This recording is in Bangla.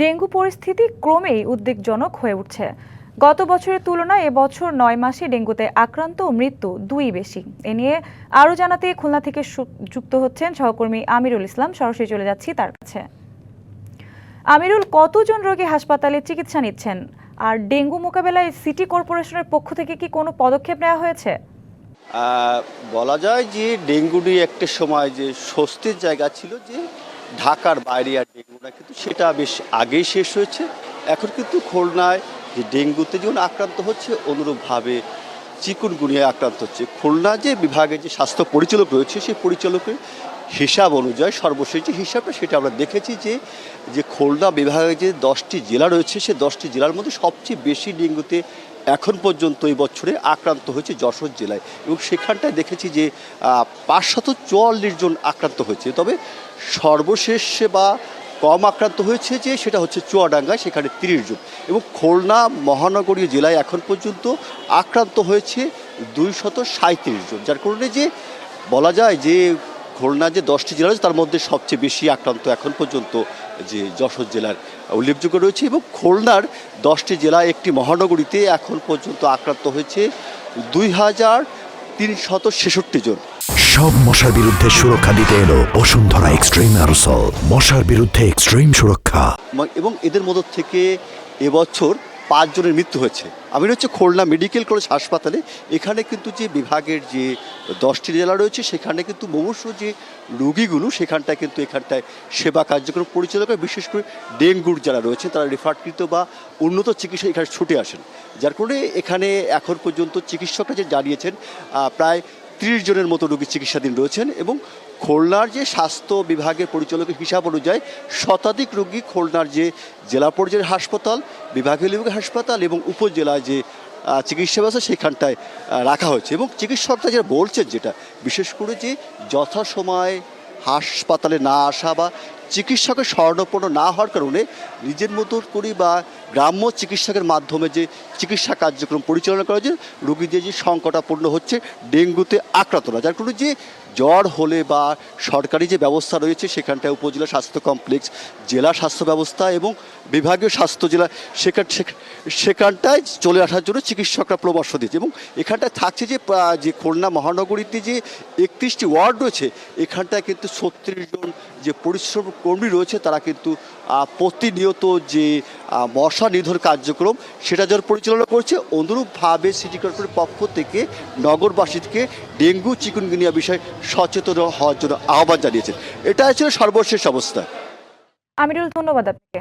ডেঙ্গু পরিস্থিতি ক্রমেই উদ্বেগজনক হয়ে উঠছে। গত বছরের তুলনায় এবছর নয় মাসে ডেঙ্গুতে আক্রান্ত মৃত্যু দুই বেশি। এ নিয়ে আরও জানাতে খুলনা থেকে যুক্ত হচ্ছেন সহকর্মী আমিরুল ইসলাম। সরাসরি চলে যাচ্ছি তার কাছে। আমিরুল, কতজন রোগী হাসপাতালে চিকিৎসা নিচ্ছেন? আর ডেঙ্গু মোকাবেলায় সিটি কর্পোরেশনের পক্ষ থেকে কি কোনো পদক্ষেপ নেওয়া হয়েছে? বলা যায় যে ডেঙ্গুটি একটা সময় যে স্বস্তির জায়গা ছিল যে ঢাকার বাইরে আর ডেঙ্গুটা কিন্তু সেটা বেশ আগেই শেষ হয়েছে। এখন কিন্তু খুলনায় যে ডেঙ্গুতে যেমন আক্রান্ত হচ্ছে, অনুরূপভাবে চিকুনগুনিয়া আক্রান্ত হচ্ছে। খুলনা যে বিভাগের যে স্বাস্থ্য পরিচালক রয়েছে, সেই পরিচালকের হিসাব অনুযায়ী সর্বশেষ যে হিসাবটা, সেটা আমরা দেখেছি যে যে খুলনা বিভাগে যে দশটি জেলা রয়েছে, সে দশটি জেলার মধ্যে সবচেয়ে বেশি ডেঙ্গুতে এখন পর্যন্ত এই বছরে আক্রান্ত হয়েছে যশোর জেলায় এবং সেখানটায় দেখেছি যে পাঁচশত চুয়াল্লিশ জন আক্রান্ত হয়েছে। তবে সর্বশেষ বা কম আক্রান্ত হয়েছে যে, সেটা হচ্ছে চুয়াডাঙ্গায়, সেখানে তিরিশ জন। এবং খুলনা মহানগরীয় জেলায় এখন পর্যন্ত আক্রান্ত হয়েছে দুইশত সাঁত্রিশ জন। যার কারণে যে, বলা যায় যে খুলনা যে দশটি জেলা রয়েছে তার মধ্যে সবচেয়ে বেশি আক্রান্ত এখন পর্যন্ত যে যশোর জেলার উল্লেখযোগ্য রয়েছে এবং খুলনার দশটি জেলা একটি মহানগরীতে এখন পর্যন্ত আক্রান্ত হয়েছে দুই হাজার তিনশত ছেষট্টি জন। সব মশার বিরুদ্ধে সুরক্ষা দিতে এলো বসুন্ধরা এক্সট্রিম মশার বিরুদ্ধে এক্সট্রিম সুরক্ষা। এবং এদের মধ্য থেকে এবছর পাঁচজনের মৃত্যু হয়েছে। আমি হচ্ছে খুলনা মেডিকেল কলেজ হাসপাতালে। এখানে কিন্তু যে বিভাগের যে দশটি জেলা রয়েছে, সেখানে কিন্তু মুমূর্ষ যে রোগীগুলো, সেখানটায় কিন্তু এখানটায় সেবা কার্যক্রম পরিচালক বিশেষ করে ডেঙ্গুর যারা রয়েছে তারা রেফারকৃত বা উন্নত চিকিৎসা এখানে ছুটে আসেন। যার কারণে এখানে এখন পর্যন্ত চিকিৎসকরা যে জানিয়েছেন প্রায় ত্রিশ জনের মতো রোগী চিকিৎসাধীন রয়েছেন এবং খুলনার যে স্বাস্থ্য বিভাগের পরিচালকের হিসাব অনুযায়ী শতাধিক রোগী খুলনার যে জেলা পর্যায়ের হাসপাতাল, বিভাগীয় বিভাগের হাসপাতাল এবং উপজেলায় যে চিকিৎসা ব্যবস্থা সেখানটায় রাখা হয়েছে এবং চিকিৎসকরা যেটা বলছেন যেটা, বিশেষ করে যে যথাসময়ে হাসপাতালে না আসা বা চিকিৎসকের স্বর্ণপন্ন না হওয়ার কারণে নিজের মতো করি বা গ্রাম্য চিকিৎসকের মাধ্যমে যে চিকিৎসা কার্যক্রম পরিচালনা করা যায় রোগীদের যে সংকটাপূর্ণ হচ্ছে, ডেঙ্গুতে আক্রান্তরা যার কারণে যে জ্বর হলে বা সরকারি যে ব্যবস্থা রয়েছে, সেখানটায় উপজেলা স্বাস্থ্য কমপ্লেক্স, জেলা স্বাস্থ্য ব্যবস্থা এবং বিভাগীয় স্বাস্থ্য জেলা সেখান সেখ- সেখানটায় চলে আসার জন্য চিকিৎসকরা পরামর্শ দিয়েছে এবং এখানটায় থাকছে যে যে খুলনা মহানগরীতে যে একত্রিশটি ওয়ার্ড রয়েছে, এখানটায় কিন্তু ছত্রিশ জন যে পরিশ্রম কর্মী রয়েছে, তারা কিন্তু প্রতিনিয়ত যে মশা নিধন কার্যক্রম, সেটা যারা পরিচালনা করছে। অনুরূপভাবে সিটি কর্পোরেশনের পক্ষ থেকে নগরবাসীকে ডেঙ্গু চিকুনগুনিয়া বিষয়ে সচেতন হওয়ার জন্য আহ্বান জানিয়েছেন। এটা ছিল সর্বশেষ অবস্থা। আমিরুল, ধন্যবাদ আপনাকে।